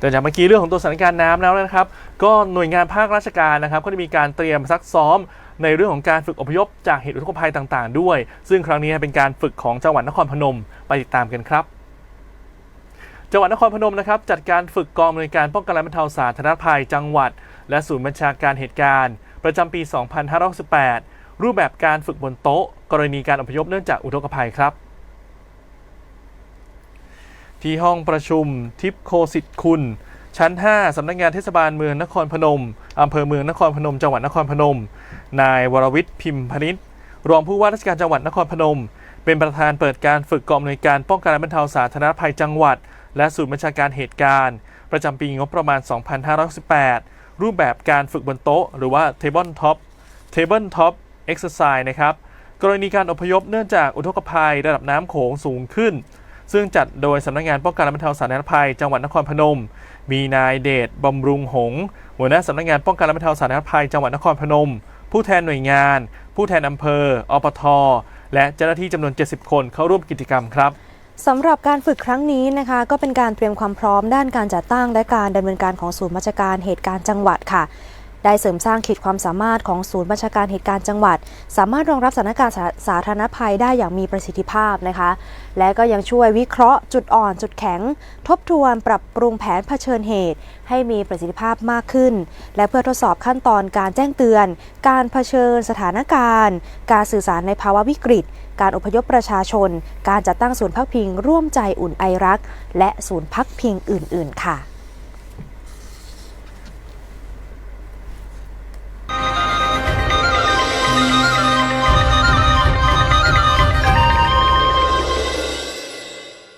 แต่จากเมื่อกี้เรื่องของตัวสถานการณ์น้ำแล้วนะครับ ก็หน่วยงานภาคราชการนะครับ ก็ได้มีการเตรียมซักซ้อมในเรื่องของการฝึกอพยพจากเหตุอุทกภัยต่างๆ ด้วย ซึ่งครั้งนี้เป็นการฝึกของจังหวัดนครพนมไปติดตามกันครับจังหวัดนครพนมนะครับจัดการฝึกกองอำนวยการป้องกันและบรรเทาสาธารณภัยจังหวัด และศูนย์บัญชาการเหตุการณ์ ประจำปี 2568รูปแบบการฝึกบนโต๊ะ กรณีการอพยพเนื่องจากอุทกภัยครับ ที่ห้องประชุมทิพโคสิทธิ์คุณ ชั้น 5 สำนักงานเทศบาลเมืองนครพนม อำเภอเมืองนครพนม จังหวัดนครพนม นายวรวิทย์พิมพนิษฐ์รองผู้ว่าราชการจังหวัดนครพนม เป็นประธานเปิดการฝึกกองอำนวยการป้องกันและบรรเทาสาธารณภัยจังหวัด และศูนย์บัญชาการเหตุการณ์ ประจำปีงบประมาณ 2518รูปแบบการฝึกบนโต๊ะ หรือว่า Table Top Table Top Exercise นะครับกรณีการอพยพเนื่องจากอุทกภัย ระดับน้ำโขงสูงขึ้น ซึ่งจัดโดยสำนักงานป้องกันและบรรเทาสาธารณภัย จังหวัดนครพนม มีนายเดชบำรุงหงหัวหน้าสำนักงานป้องกันและบรรเทาสาธารณภัย จังหวัดนครพนม ผู้แทนหน่วยงาน ผู้แทนอำเภอ อปท และเจ้าหน้าที่จำนวน 70 คนเข้าร่วมกิจกรรมครับสำหรับการฝึกครั้งนี้นะคะก็เป็นการเตรียมความพร้อมด้านการจัดตั้งและการดำเนินการของศูนย์บัญชการเหตุการณ์จังหวัดค่ะ ได้เสริมสร้างขีดความสามารถของศูนย์บัญชาการเหตุการณ์จังหวัด สามารถรองรับสถานการณ์สาธารณภัยได้อย่างมีประสิทธิภาพนะคะ และก็ยังช่วยวิเคราะห์จุดอ่อนจุดแข็ง ทบทวนปรับปรุงแผนเผชิญเหตุ ให้มีประสิทธิภาพมากขึ้น และเพื่อทดสอบขั้นตอนการแจ้งเตือน การเผชิญสถานการณ์ การสื่อสารในภาวะวิกฤตการอพยพประชาชน การจัดตั้งศูนย์พักพิง ร่วมใจอุ่นไอรัก และศูนย์พักพิงอื่น ๆ ค่ะ